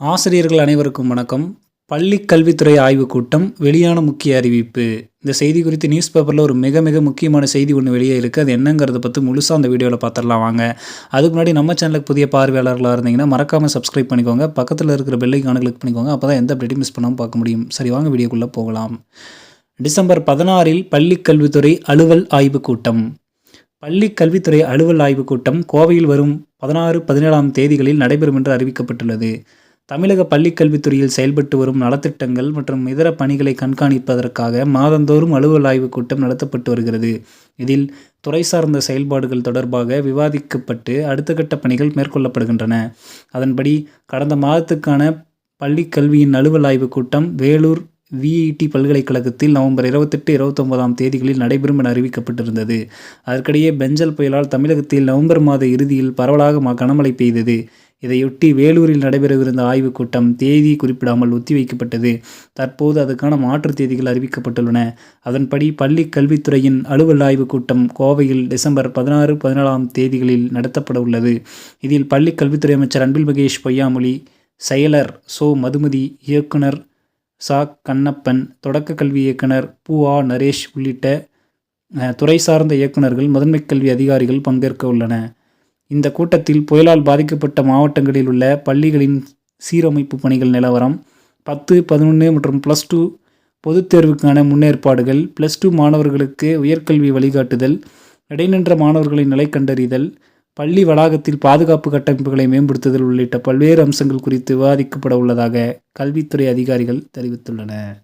ஆசிரியர்கள் அனைவருக்கும் வணக்கம். பள்ளி கல்வித்துறை ஆய்வுக் கூட்டம் வெளியான முக்கிய அறிவிப்பு. இந்த செய்தி குறித்து நியூஸ் பேப்பரில் ஒரு மிக மிக முக்கியமான செய்தி ஒன்று வெளியே இருக்குது அது என்னங்கிறத பற்றி முழுசாக அந்த வீடியோவில் பார்த்துடலாம் வாங்க. அதுக்கு முன்னாடி நம்ம சேனலுக்கு புதிய பார்வையாளர்களாக இருந்தீங்கன்னா மறக்காமல் சப்ஸ்கிரைப் பண்ணிக்கோங்க. பக்கத்தில் இருக்கிற பெல்லைக்கான கிளிக் பண்ணிக்கோங்க. அப்போ தான் எந்த அப்டேட்டும் மிஸ் பண்ணாமல் பார்க்க முடியும். சரி வாங்க வீடியோக்குள்ளே போகலாம். டிசம்பர் பதினாறில் பள்ளி கல்வித்துறை அலுவல் ஆய்வுக் கூட்டம். பள்ளி கல்வித்துறை அலுவல் ஆய்வுக் கூட்டம் கோவையில் வரும் பதினாறு பதினேழாம் தேதிகளில் நடைபெறும் என்று அறிவிக்கப்பட்டுள்ளது. தமிழக பள்ளிக்கல்வித்துறையில் செயல்பட்டு வரும் நலத்திட்டங்கள் மற்றும் இதர பணிகளை கண்காணிப்பதற்காக மாதந்தோறும் அலுவல் ஆய்வுக் கூட்டம் நடத்தப்பட்டு வருகிறது. இதில் துறை சார்ந்த செயல்பாடுகள் தொடர்பாக விவாதிக்கப்பட்டு அடுத்த கட்ட பணிகள் மேற்கொள்ளப்படுகின்றன. அதன்படி கடந்த மாதத்துக்கான பள்ளிக் கல்வியின் அலுவல் ஆய்வுக் கூட்டம் வேலூர் விஇடி பல்கலைக்கழகத்தில் நவம்பர் இருபத்தெட்டு இருபத்தொன்பதாம் தேதிகளில் நடைபெறும் என அறிவிக்கப்பட்டிருந்தது. அதற்கிடையே பெஞ்சல் புயலால் தமிழகத்தில் நவம்பர் மாத இறுதியில் பரவலாக கனமழை பெய்தது. இதையொட்டி வேலூரில் நடைபெறவிருந்த ஆய்வுக் கூட்டம் தேதி குறிப்பிடாமல் ஒத்திவைக்கப்பட்டது. தற்போது அதற்கான மாற்று தேதிகள் அறிவிக்கப்பட்டுள்ளன. அதன்படி பள்ளி கல்வித்துறையின் அலுவல் ஆய்வுக் கூட்டம் கோவையில் டிசம்பர் பதினாறு பதினேழாம் தேதிகளில் நடத்தப்பட உள்ளது. இதில் பள்ளி கல்வித்துறை அமைச்சர் அன்பில் மகேஷ் பொய்யாமொழி செயலர் சோ மதுமதி இயக்குனர் சா கண்ணப்பன் தொடக்க கல்வி இயக்குனர் பூ ஆ நரேஷ் உள்ளிட்ட துறை சார்ந்த இயக்குநர்கள் முதன்மை கல்வி அதிகாரிகள் பங்கேற்க உள்ளன இந்த கூட்டத்தில் புயலால் பாதிக்கப்பட்ட மாவட்டங்களில் உள்ள பள்ளிகளின் சீரமைப்பு பணிகள் நிலவரம் பத்து பதினொன்று மற்றும் ப்ளஸ் டூ பொதுத் தேர்வுக்கான முன்னேற்பாடுகள் ப்ளஸ் டூ மாணவர்களுக்கு உயர்கல்வி வழிகாட்டுதல் இடைநின்ற மாணவர்களின் நிலை கண்டறிதல் பள்ளி வளாகத்தில் பாதுகாப்பு கட்டமைப்புகளை மேம்படுத்துதல் உள்ளிட்ட பல்வேறு அம்சங்கள் குறித்து விவாதிக்கப்பட உள்ளதாக கல்வித்துறை அதிகாரிகள் தெரிவித்துள்ளனர்.